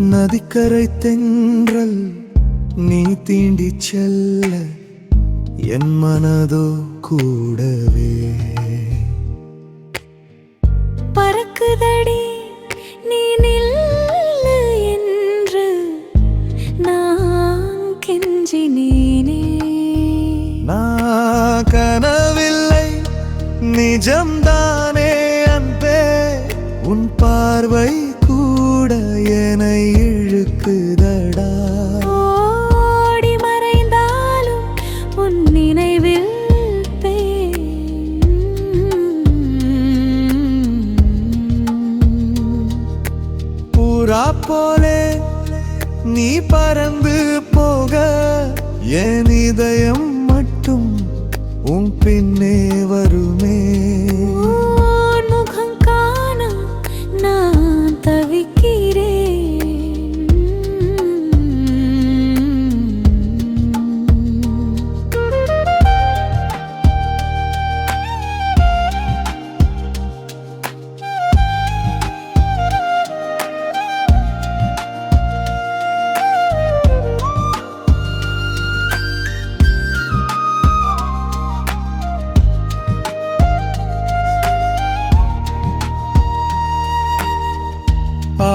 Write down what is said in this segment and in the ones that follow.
நதிக்கரை தென்றல் நீ தீண்டிச் செல்ல என் மனதோ கூடவே. பறக்குதடி நீ நில்லு என்று நான் கெஞ்சினேனே. நான் கனவில்லை நிஜம்தானே? பார்வை கூட என்னை இழுக்குதடா ஓடி மறைந்தாலும் உன் நினைவில். பூரா போலே நீ பறந்து போக என் இதயம் மட்டும் உன் பின்னே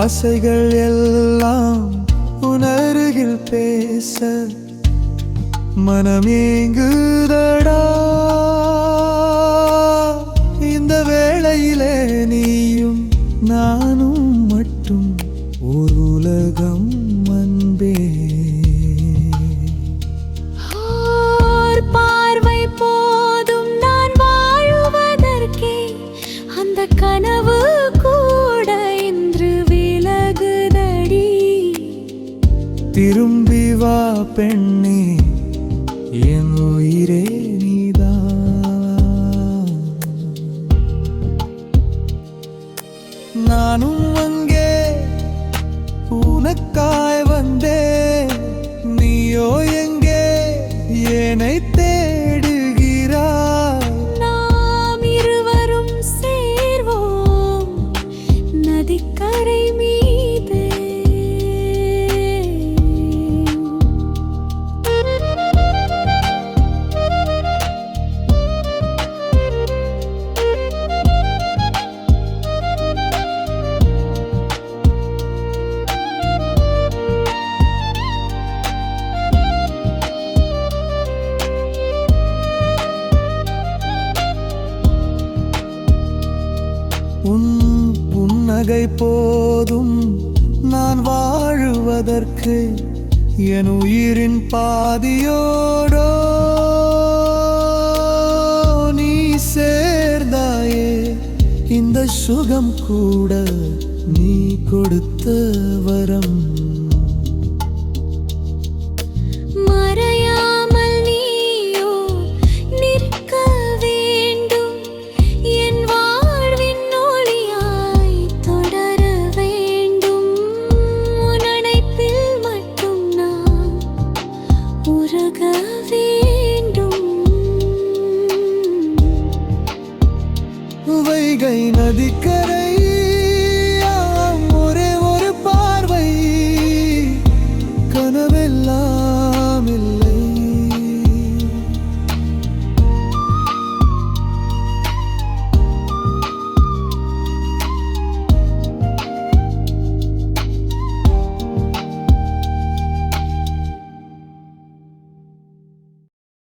ஆசைகள் எல்லாம் உணர்கில் பேச மனமேங்குதடா. திரும்பி வா பெண்ணே. என் உயிரே புன்னகை போதும் நான் வாழுவதற்கு என் உயிரின் பாதியோடோ நீ சேர்ந்தாயே. இந்த சுகம் கூட நீ கொடுத்த வரம். வைகை நதிக்கரை